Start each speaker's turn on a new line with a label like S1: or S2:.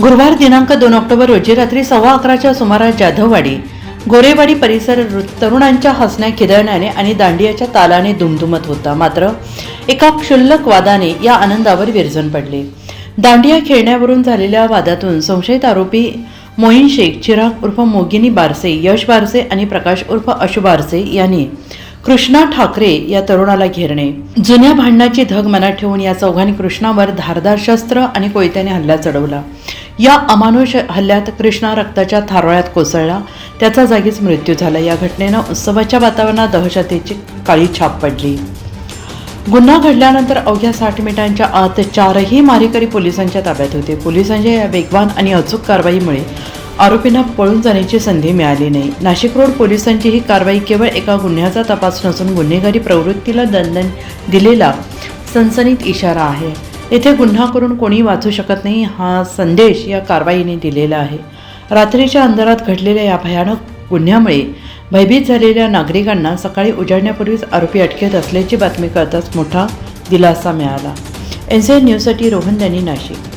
S1: गुरुवार दिनांक दोन ऑक्टोबर रोजी रात्री सव्वा अकराच्या सुमारास जाधववाडी गोरेवाडी परिसर रु- तरुणांच्या हसण्या खिदळण्याने आणि दांडियाच्या तालाने दुमदुमत होता. मात्र एका क्षुल्लक वादाने या आनंदावर विरजण पडले. दांडिया खेळण्यावरून झालेल्या वादातून संशयित आरोपी मोईन शेख चिराग उर्फ मोगिनी बारसे यश बारसे आणि प्रकाश उर्फ अशु बारसे यांनी कृष्णा ठाकरे या तरुणाला घेरणे. जुन्या भांडणाची धग मनात ठेवून या चौघांनी कृष्णावर धारदार शस्त्र आणि कोयत्याने हल्ला चढवला. या अमानुष हल्ल्यात कृष्णा रक्ताच्या थारोळ्यात कोसळला. त्याचा जागीच मृत्यू झाला. या घटनेनं उत्सवाच्या वातावरणात दहशतीची काळी छाप पडली. गुन्हा घडल्यानंतर अवघ्या साठ मिनिटांच्या आत चारही मारेकरी पोलिसांच्या ताब्यात होते. पोलिसांच्या या वेगवान आणि अचूक कारवाईमुळे आरोपींना पळून जाण्याची संधी मिळाली नाही. नाशिक रोड पोलिसांची ही कारवाई केवळ एका गुन्ह्याचा तपास नसून गुन्हेगारी प्रवृत्तीला दंडन दिलेला सनसनीत इशारा आहे. येथे गुन्हा करून कोणी वाचू शकत नाही हा संदेश या कारवाईने दिलेला आहे. रात्रीच्या अंधारात घडलेल्या या भयानक गुन्ह्यामुळे भयभीत झालेल्या नागरिकांना सकाळी उजाडण्यापूर्वीच आरोपी अटकेत असल्याची बातमी कळताच मोठा दिलासा मिळाला. एन सी न्यूजसाठी रोहन यांनी नाशिक.